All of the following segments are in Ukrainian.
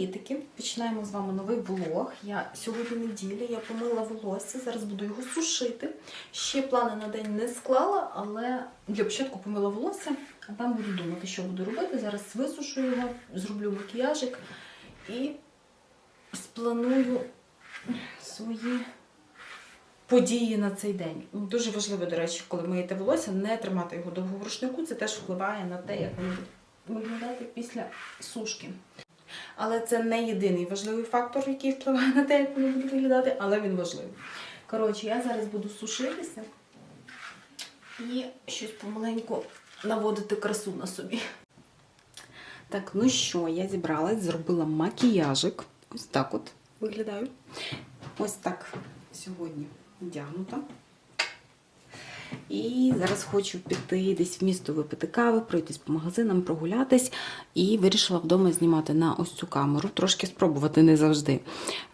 Привітики! Починаємо з вами новий влог. Я сьогодні неділя, я помила волосся, зараз буду його сушити. Ще плани на день не склала, але для початку помила волосся, а там буду думати, що буду робити. Зараз висушу його, зроблю макіяжик і спланую свої події на цей день. Дуже важливо, до речі, коли миєте волосся, не тримати його довго в рушнику. Це теж впливає на те, як воно виглядати після сушки. Але це не єдиний важливий фактор, який впливає на те, як воно буде виглядати, але він важливий. Коротше, я зараз буду сушитися і щось помаленьку наводити красу на собі. Так, ну що, я зібралась, зробила макіяжик. Ось так от виглядаю. Ось так сьогодні вдягнута. І зараз хочу піти десь в місто випити кави, пройтись по магазинам, прогулятись. І вирішила вдома знімати на ось цю камеру, трошки спробувати не завжди.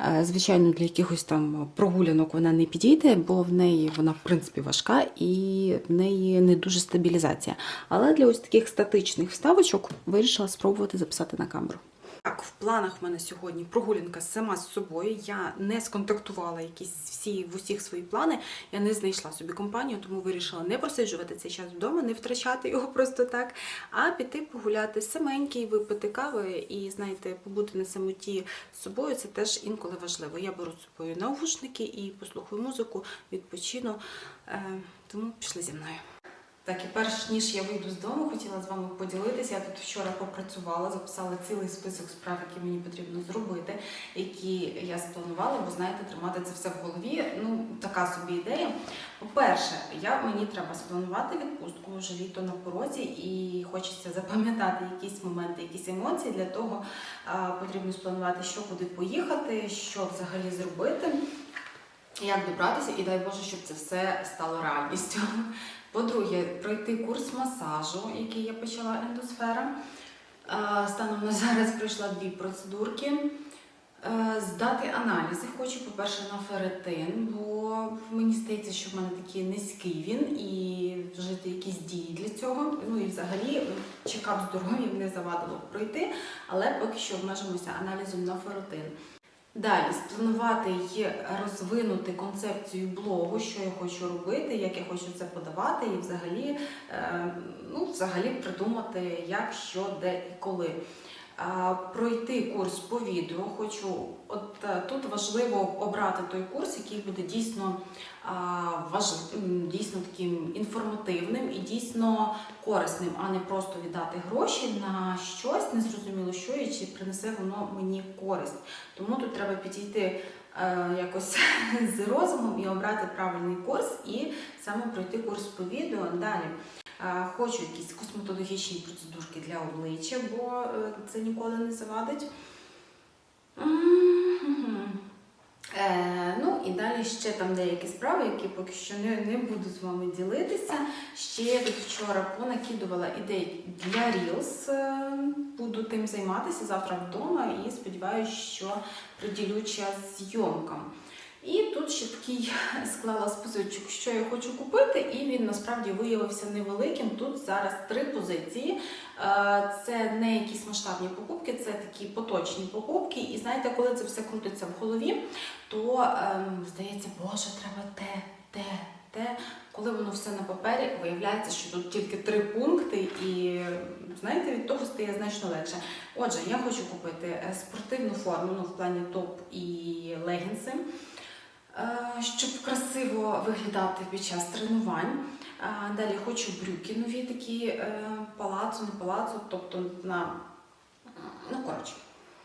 Е, Звичайно, для якихось там прогулянок вона не підійде, бо в неї вона, в принципі, важка і в неї не дуже стабілізація. Але для ось таких статичних вставочок вирішила спробувати записати на камеру. Так, в планах в мене сьогодні прогулянка сама з собою. Я не сконтактувала якісь всі в усіх свої плани. Я не знайшла собі компанію, тому вирішила не просиджувати цей час вдома, не втрачати його просто так, а піти погуляти саменький, випити кави і, знаєте, побути на самоті з собою. Це теж інколи важливо. Я беру з собою навушники і послухаю музику, відпочину. Е, тому пішли зі мною. Так, і перш ніж я вийду з дому, хотіла з вами поділитися. Я тут вчора попрацювала, записала цілий список справ, які мені потрібно зробити, які я спланувала, бо знаєте, тримати це все в голові. Ну, така собі ідея. По-перше, я, мені треба спланувати відпустку вже літо на порозі, і хочеться запам'ятати якісь моменти, якісь емоції. Для того а, потрібно спланувати, що куди поїхати, що взагалі зробити. Як добратися, і дай Боже, щоб це все стало реальністю. По-друге, пройти курс масажу, який я почала ендосфера. Е, Станом на зараз пройшла дві процедурки. Е, Здати аналізи хочу, по-перше, на ферритин, бо мені здається, що в мене такий низький він і вжити якісь дії для цього. Ну і взагалі чекап здоров'я не завадило пройти, але поки що обмежимося аналізом на ферритин. Далі спланувати і розвинути концепцію блогу, що я хочу робити, як я хочу це подавати, і взагалі, е, ну, взагалі придумати, як, що, де і коли. Пройти курс по відео хочу. От е, тут важливо обрати той курс, який буде дійсно важ- дійсно таким інформативним і дійсно корисним, а не просто віддати гроші на щось, незрозуміло що і чи принесе воно мені користь. Тому тут треба підійти е, якось з розумом і обрати правильний курс, і саме пройти курс по відео. Далі хочу якісь косметологічні процедурки для обличчя, бо е, це ніколи не завадить. Е, ну і далі ще там деякі справи, які поки що не, не буду з вами ділитися. Ще я тут вчора понакидувала ідей для Reels. Е, Буду тим займатися завтра вдома і сподіваюся, що приділю час зйомкам. І тут ще такий склала списочок, що я хочу купити, і він насправді виявився невеликим. Тут зараз три позиції. Е, Це не якісь масштабні покупки, це такі поточні покупки. І знаєте, коли це все крутиться в голові, то ем, здається, боже, треба те, те, те. Коли воно все на папері, виявляється, що тут тільки три пункти, і знаєте, від того стає значно легше. Отже, я хочу купити е, спортивну форму, ну в плані топ і легінси. Е, щоб красиво виглядати під час тренувань. Е, Далі хочу брюки нові такі е, палацу, не палацу, тобто на ну коротше,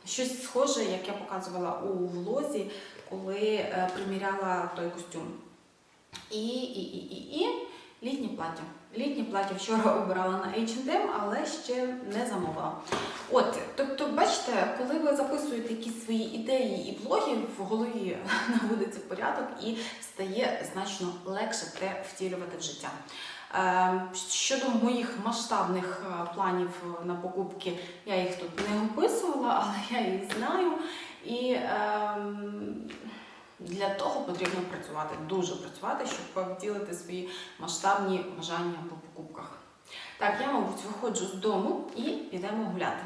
щось схоже, як я показувала у влозі, коли приміряла той костюм. І, і, і, і, і літнє плаття. Літнє плаття вчора обирала на H&M, але ще не замовила. От, тобто, бачите, коли ви записуєте якісь свої ідеї і блоги, в голові наводиться порядок і стає значно легше те втілювати в життя. Е, Щодо моїх масштабних е, планів на покупки, я їх тут не описувала, але я їх знаю. І ем, для того потрібно працювати, дуже працювати, щоб втілити свої масштабні бажання по покупках. Так, я, мабуть, виходжу з дому і підемо гуляти.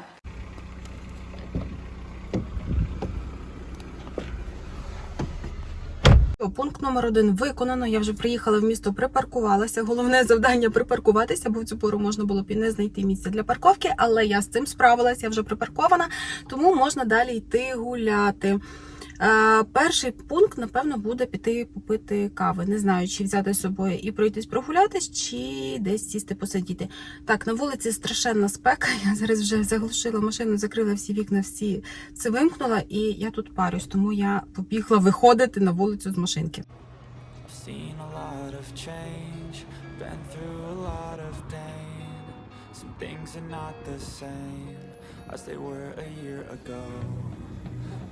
Пункт номер один виконано. Я вже приїхала в місто, припаркувалася. Головне завдання припаркуватися, бо в цю пору можна було б і не знайти місце для парковки, але я з цим справилася, я вже припаркована, тому можна далі йти гуляти. Е, перший пункт, напевно, буде піти попити кави. Не знаю, чи взяти з собою і пройтись прогулятись, чи десь сісти посидіти. Так, на вулиці страшенна спека. Я зараз вже заглушила машину, закрила всі вікна, всі це вимкнула, і я тут парюсь, тому я побігла виходити на вулицю з машинки. As they were a year ago.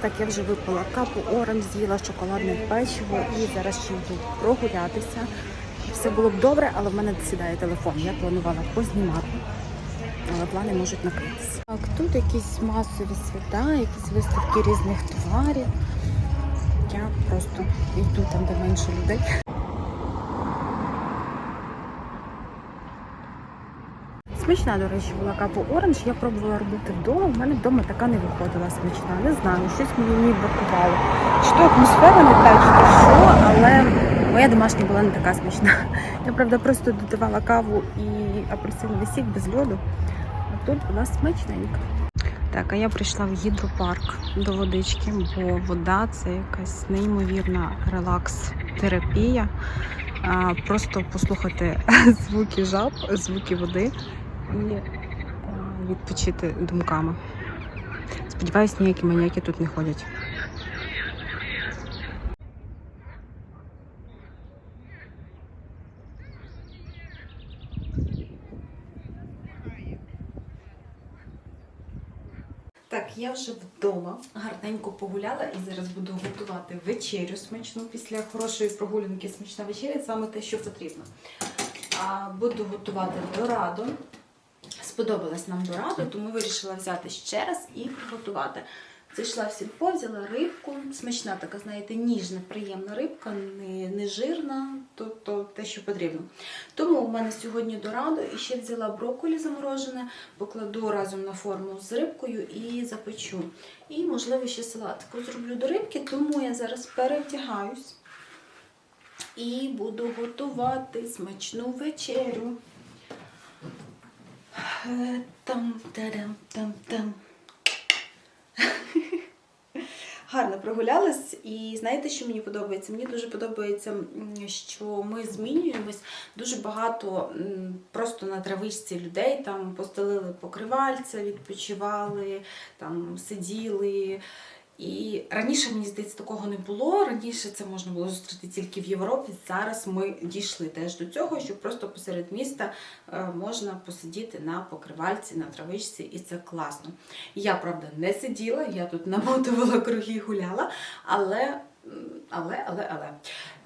Так, я вже випила капу оранж, з'їла шоколадне печиво і зараз ще йду прогулятися. Все було б добре, але в мене сідає телефон. Я планувала познімати, але плани можуть накритися. Так, тут якісь масові свята, якісь виставки різних товарів. Я просто йду там, де менше людей. Смачна, до речі, була капу оранж. Я пробувала робити вдома. У мене вдома така не виходила смачна. Не знаю, щось мені бракувало. Чи то атмосфера не та, чи то що, але моя домашня була не така смачна. Я правда просто додавала каву і апельсиновий сік без льоду. А тут була смачненька. Так, а я прийшла в гідропарк до водички, бо вода це якась неймовірна релакс-терапія. Просто послухати звуки жаб, звуки води і відпочити думками. Сподіваюсь, ніякі маніяки тут не ходять. Так, я вже вдома гарненько погуляла і зараз буду готувати вечерю смачну після хорошої прогулянки. Смачна вечеря саме те, що потрібно. Буду готувати дораду. Сподобалась нам дораду, тому вирішила взяти ще раз і приготувати. Зайшла в сільпо, взяла рибку. Смачна така, знаєте, ніжна, приємна рибка, не, не жирна, тобто те, що потрібно. Тому у мене сьогодні дорадо і ще взяла брокколі заморожене, покладу разом на форму з рибкою і запечу. І, можливо, ще салатику зроблю до рибки, тому я зараз перевдягаюсь і буду готувати смачну вечерю. Там, тарам, там, там. Гарно прогулялась, і знаєте, що мені подобається? Мені дуже подобається, що ми змінюємось. Дуже багато просто на травичці людей там постелили покривальця, відпочивали, там сиділи. І раніше, мені здається, такого не було. Раніше це можна було зустріти тільки в Європі. Зараз ми дійшли теж до цього, що просто посеред міста е, можна посидіти на покривальці, на травичці, і це класно. Я, правда, не сиділа, я тут намотувала круги, гуляла, але. Але, але, але.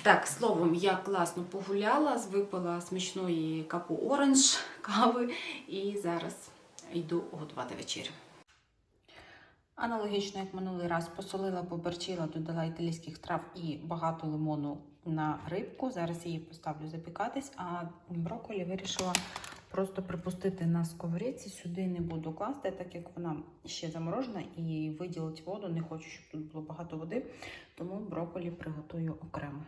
Так, словом, я класно погуляла, випила смачної капу оранж кави і зараз йду готувати вечерю. Аналогічно, як минулий раз, посолила, поперчила, додала італійських трав і багато лимону на рибку. Зараз її поставлю запікатись, а брокколі вирішила просто припустити на сковорідці. Сюди не буду класти, так як вона ще заморожена і виділить воду. Не хочу, щоб тут було багато води, тому брокколі приготую окремо.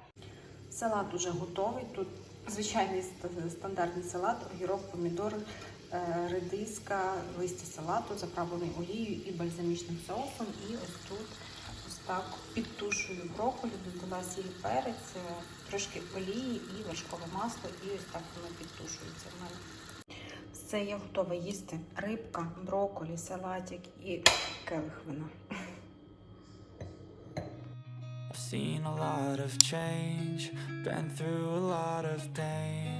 Салат уже готовий. Тут звичайний стандартний салат, огірок, помідор, редиска, листя салату, заправлений олією і бальзамічним соусом. І ось тут ось так підтушую брокколі, додала сіль перець, е, трошки олії і вершкове масло, і ось так воно підтушується в мене. Все, я готова їсти. Рибка, брокколі, салатик і келих вина. I've seen a lot of change, been through a lot of pain.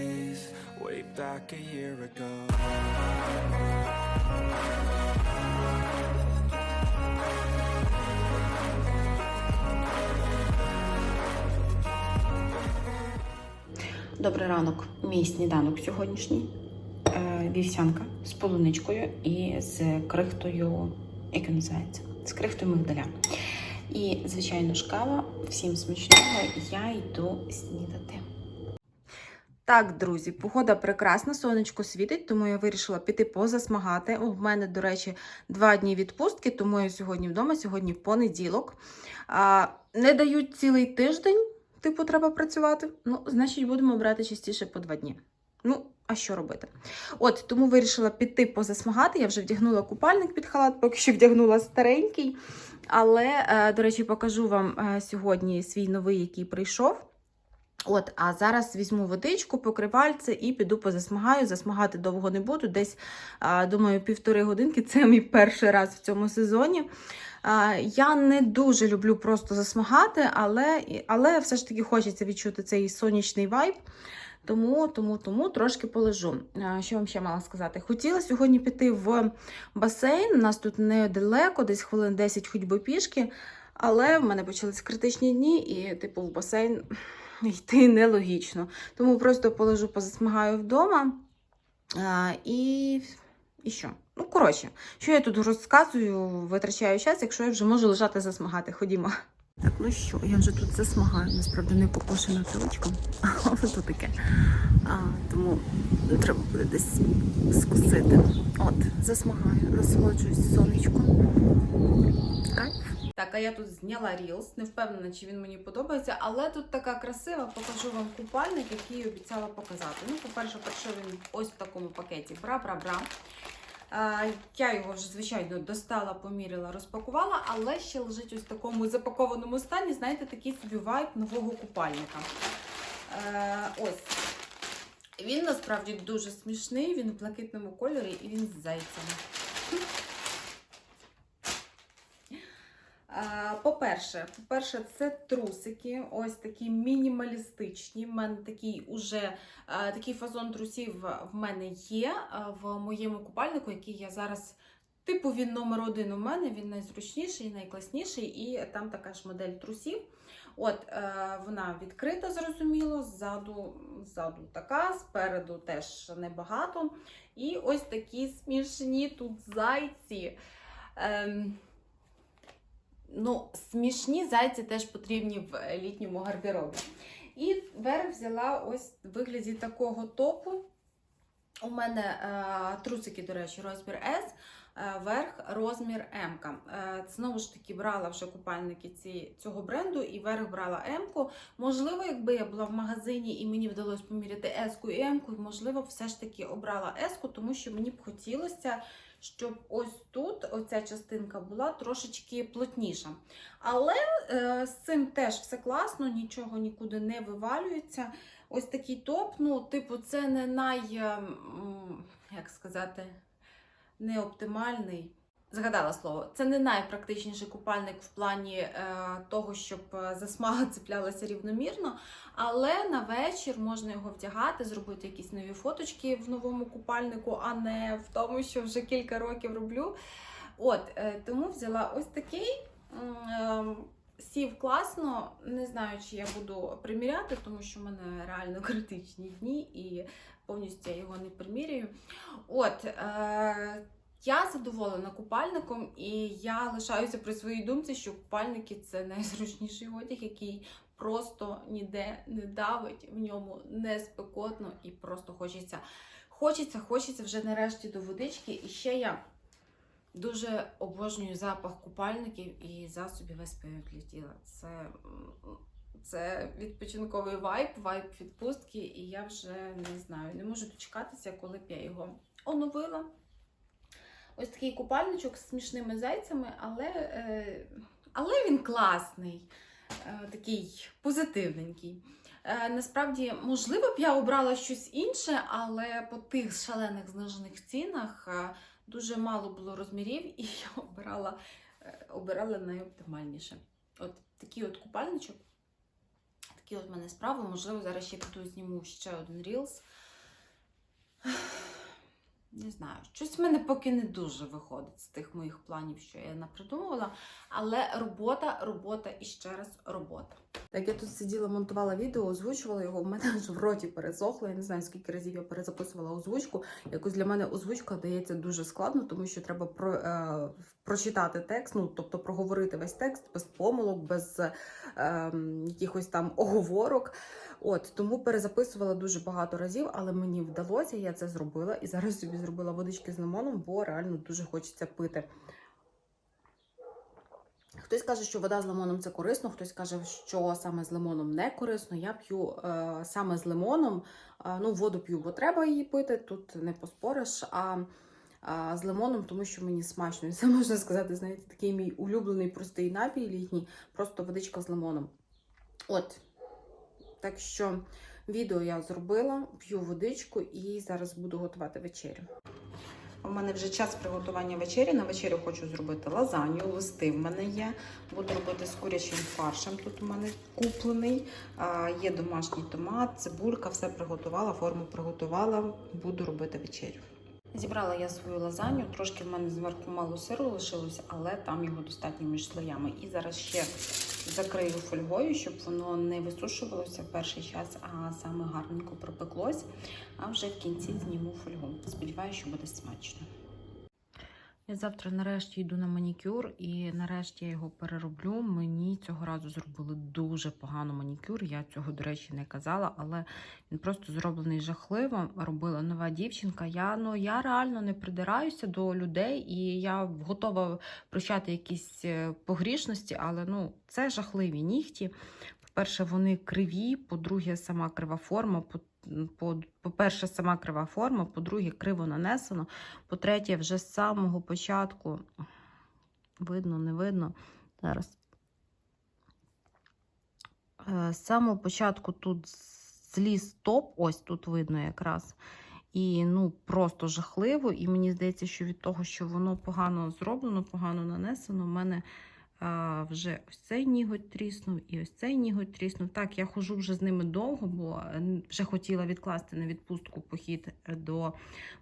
way back a year ago. Добрий ранок, мій сніданок сьогоднішній. Е, Вівсянка з полуничкою і з крихтою, як він називається? З крихтою мигдаля. І, звичайно ж. Всім смачного, я йду снідати. Так, друзі, погода прекрасна, сонечко світить, тому я вирішила піти позасмагати. У мене, до речі, два дні відпустки, тому я сьогодні вдома, сьогодні в понеділок. А, не дають цілий тиждень, типу, треба працювати. Ну, значить, будемо брати частіше по два дні. Ну, а що робити? От, тому вирішила піти позасмагати. Я вже вдягнула купальник під халат, поки що вдягнула старенький. Але, е, до речі, покажу вам е, сьогодні свій новий, який прийшов. От, а зараз візьму водичку, покривальце і піду позасмагаю. Засмагати довго не буду. Десь, думаю, півтори годинки. Це мій перший раз в цьому сезоні. Я не дуже люблю просто засмагати, але, але все ж таки хочеться відчути цей сонячний вайб. Тому, тому, тому трошки полежу. Що вам ще мала сказати? Хотіла сьогодні піти в басейн. У нас тут недалеко, десь хвилин 10 ходьби пішки. Але в мене почалися критичні дні, і, типу, в басейн йти нелогічно. Тому просто полежу, позасмагаю вдома. А, і, і що? Ну, коротше, що я тут розказую, витрачаю час, якщо я вже можу лежати засмагати. Ходімо. Так, ну що, я вже тут засмагаю, насправді не покошена тилочком, але то таке. А, тому треба буде десь скусити. От, засмагаю, насолоджуюсь сонечком. Кайф. Так, а я тут зняла рілс, не впевнена, чи він мені подобається, але тут така красива, покажу вам купальник, який обіцяла показати. Ну, по-перше, прийшов він ось в такому пакеті. Бра-бра-бра. Я його вже, звичайно, достала, поміряла, розпакувала, але ще лежить ось в такому запакованому стані, знаєте, такий собі вайб нового купальника. Ось. Він насправді дуже смішний, він в блакитному кольорі і він з зайцями. Е, По-перше, по-перше, це трусики, ось такі мінімалістичні. У мене такий уже е, такий фазон трусів в мене є е, в моєму купальнику, який я зараз. Типу, він номер один у мене, він найзручніший, найкласніший, і там така ж модель трусів. От, е, вона відкрита, зрозуміло, ззаду, ззаду така, спереду теж небагато. І ось такі смішні тут зайці. Ем, ну, смішні зайці теж потрібні в літньому гардеробі. І верх взяла ось в вигляді такого топу. У мене е, трусики, до речі, розмір S, е, верх розмір М. Е, знову ж таки, брала вже купальники ці, цього бренду і верх брала М. Можливо, якби я була в магазині і мені вдалося поміряти S і М, можливо, все ж таки обрала S, тому що мені б хотілося щоб ось тут оця частинка була трошечки плотніша. Але е, з цим теж все класно, нічого нікуди не вивалюється. Ось такий топ, ну, типу, це не най, е, як сказати, не оптимальний. Згадала слово, це не найпрактичніший купальник в плані е, того, щоб е, засмага цеплялася рівномірно, але на вечір можна його вдягати, зробити якісь нові фоточки в новому купальнику, а не в тому, що вже кілька років роблю. От, е, тому взяла ось такий. е, Сів класно, не знаю, чи я буду приміряти, тому що в мене реально критичні дні і повністю я його не приміряю. От, е, я задоволена купальником, і я лишаюся при своїй думці, що купальники це найзручніший одяг, який просто ніде не давить, в ньому не спекотно і просто хочеться. Хочеться, хочеться вже нарешті до водички. І ще я дуже обожнюю запах купальників і засобів SPF для тіла. Це, це відпочинковий вайб, вайб відпустки, і я вже не знаю, не можу дочекатися, коли б я його оновила. Ось такий купальничок з смішними зайцями, але, е, але він класний, е, такий позитивненький. Е, насправді, можливо б я обрала щось інше, але по тих шалених знижених цінах дуже мало було розмірів, і я обирала, обирала найоптимальніше. От такий от купальничок. Такі от в мене справи. Можливо, зараз ще піду зніму ще один рілс. Не знаю, щось в мене поки не дуже виходить з тих моїх планів, що я напридумувала. Але робота, робота і ще раз робота. Так, я тут сиділа, монтувала відео, озвучувала його. У мене аж в роті пересохло. Я не знаю, скільки разів я перезаписувала озвучку. Якось для мене озвучка дається дуже складно, тому що треба про, е, прочитати текст, ну тобто проговорити весь текст без помилок, без е, якихось там оговорок. От тому перезаписувала дуже багато разів, але мені вдалося, я це зробила. І зараз собі зробила водички з лимоном, бо реально дуже хочеться пити. Хтось каже, що вода з лимоном це корисно, хтось каже, що саме з лимоном не корисно. Я п'ю е, саме з лимоном. Е, ну, воду п'ю, бо треба її пити, тут не поспориш. А, з лимоном, тому що мені смачно. Це можна сказати, знаєте, такий мій улюблений простий напій літній, просто водичка з лимоном. От. Так що відео я зробила, п'ю водичку і зараз буду готувати вечерю. У мене вже час приготування вечері. На вечерю хочу зробити лазанью, листи в мене є. Буду робити з курячим фаршем. Тут у мене куплений. А, Є домашній томат, цибулька, все приготувала, форму приготувала. Буду робити вечерю. Зібрала я свою лазаню, трошки в мене зверху мало сиру лишилося, але там його достатньо між слоями. І зараз ще закрию фольгою, щоб воно не висушувалося в перший час, а саме гарненько пропеклось. А вже в кінці зніму фольгу. Сподіваюся, що буде смачно. Я завтра нарешті йду на манікюр, і нарешті я його перероблю. Мені цього разу зробили дуже погано манікюр. Я цього, до речі, не казала, але він просто зроблений жахливо. Робила нова дівчинка. Я ну я реально не придираюся до людей, і я готова прощати якісь е, погрішності, але ну це жахливі нігті. По-перше, вони криві, по-друге, сама крива форма. По- По-перше, сама крива форма, по-друге, криво нанесено. По-третє, вже з самого початку видно, не видно. Зараз. Е, З самого початку тут зліз топ, ось тут видно якраз. І ну просто жахливо. І мені здається, що від того, що воно погано зроблено, погано нанесено, в мене а, вже ось цей ніготь тріснув і ось цей ніготь тріснув. Так, я хожу вже з ними довго, бо вже хотіла відкласти на відпустку похід е, до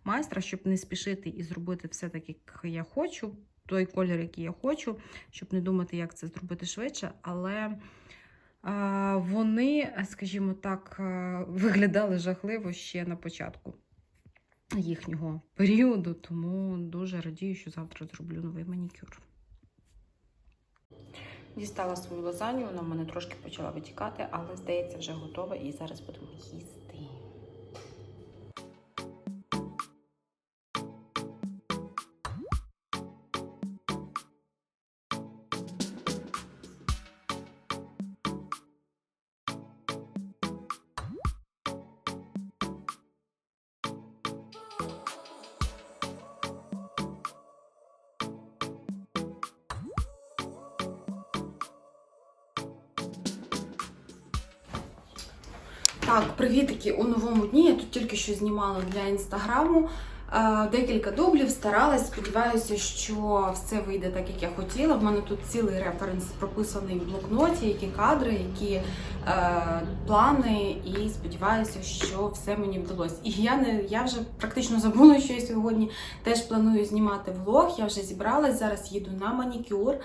майстра, щоб не спішити і зробити все так, як я хочу, той колір, який я хочу, щоб не думати, як це зробити швидше. Але вони, скажімо так, е, виглядали жахливо ще на початку їхнього періоду, тому дуже радію, що завтра зроблю новий манікюр. Дістала свою лазанью, вона в мене трошки почала витікати, але здається, вже готова і зараз будемо їсти. Так, привітики у новому дні. Я тут тільки що знімала для інстаграму. Е, Декілька дублів, старалась. Сподіваюся, що все вийде так, як я хотіла. В мене тут цілий референс прописаний в блокноті, які кадри, які е, плани, і сподіваюся, що все мені вдалося. І я не я вже практично забула, що я сьогодні теж планую знімати влог. Я вже зібралась, зараз їду на манікюр.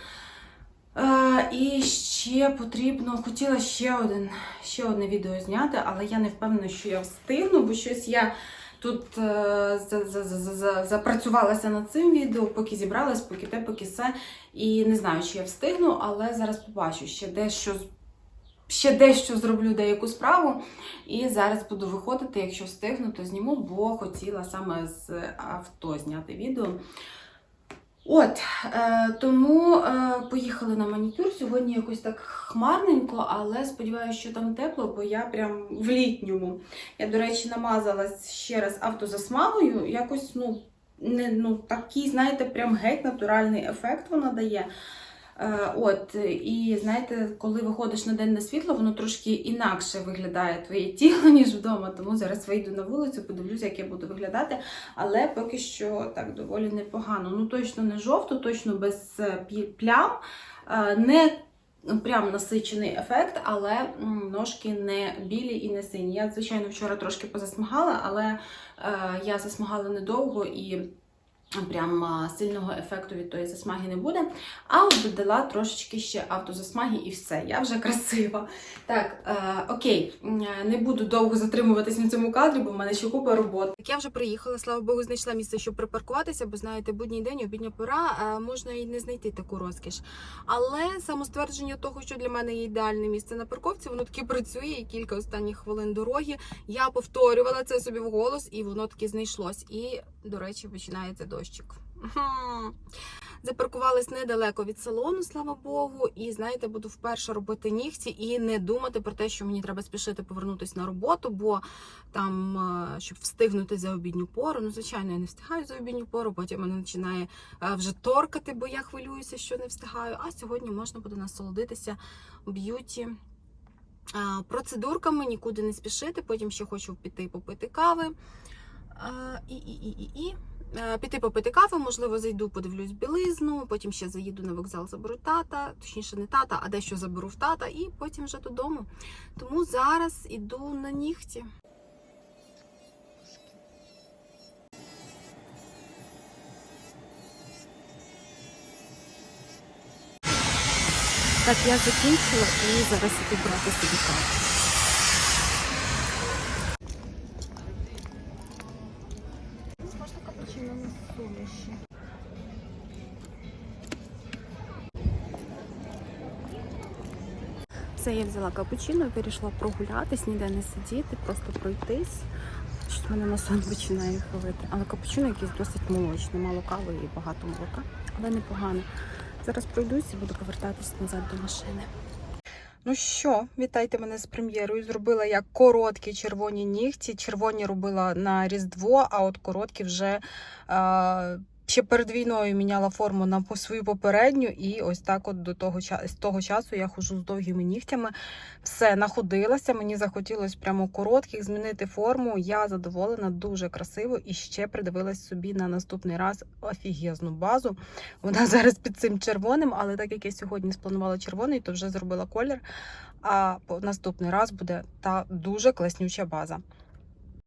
Е, і ще потрібно, хотіла ще один, ще одне відео зняти, але я не впевнена, що я встигну, бо щось я тут е, за, за, за, за, за- запрацювалася над цим відео, поки зібралась, поки те, поки все. І не знаю, чи я встигну, але зараз побачу ще дещо ще дещо зроблю деяку справу. І зараз буду виходити, якщо встигну, то зніму, бо хотіла саме з авто зняти відео. От, е, тому е, поїхали на манікюр. Сьогодні якось так хмарненько, але сподіваюся, що там тепло, бо я прям в літньому. Я, до речі, намазалась ще раз автозасмагою. Якось, ну, не, ну, такий, знаєте, прям геть натуральний ефект вона дає. Е, От, і знаєте, коли виходиш на денне світло, воно трошки інакше виглядає твоє тіло, ніж вдома. Тому зараз вийду на вулицю, подивлюся, як я буду виглядати. Але поки що так доволі непогано. Ну точно не жовто, точно без е, плям. Е, Не прям насичений ефект, але ножки не білі і не сині. Я, звичайно, вчора трошки позасмагала, але я засмагала недовго і. Прям сильного ефекту від тої засмаги не буде. А от додала трошечки ще автозасмаги і все. Я вже красива. Так, е, окей, не буду довго затримуватись на цьому кадрі, бо в мене ще купа роботи. Так я вже приїхала, слава Богу, знайшла місце, щоб припаркуватися, бо знаєте, будній день, обідня пора, можна і не знайти таку розкіш. Але самоствердження того, що для мене є ідеальне місце на парковці, воно таки працює і кілька останніх хвилин дороги. Я повторювала це собі вголос, і воно таки знайшлось. І, до речі, починається дощик. Мгм. Запаркувалась недалеко від салону, слава Богу, і знаєте, буду вперше робити нігті і не думати про те, що мені треба спішити повернутися на роботу, бо там, е, щоб встигнути за обідню пору. Ну, звичайно, я не встигаю за обідню пору, потім мене починає е, вже торкати, бо я хвилююся, що не встигаю. А сьогодні можна буде насолодитися б'юті. е, Процедурками нікуди не спішити. Потім ще хочу піти попити кави. І, і, і, і, і. Е, Піти попити каву, можливо, зайду, подивлюсь білизну, потім ще заїду на вокзал, заберу тата, точніше, не тата, а дещо заберу в тата, і потім вже додому. Тому зараз іду на нігті. Так, я закінчила і зараз іду брати собі каву. Можна капучино на суміші. Все, я взяла капучино, вирішила прогулятись, ніде не сидіти, просто пройтись. Щось мене на сон починає хвилити. Але капучино якийсь досить молочний, мало кави і багато молока, але непогано. Зараз пройдусь і буду повертатись назад до машини. Ну що, вітайте мене з прем'єрою. Зробила я короткі червоні нігті. Червоні робила на Різдво, а от короткі вже е, ще перед війною міняла форму на свою попередню. І ось так от до того з того часу я хожу з довгими нігтями. Все, находилася. Мені захотілося прямо коротких змінити форму. Я задоволена, дуже красиво. І ще придивилась собі на наступний раз офігезну базу. Вона зараз під цим червоним, але так як я сьогодні спланувала червоний, то вже зробила колір. А наступний раз буде та дуже класнюча база.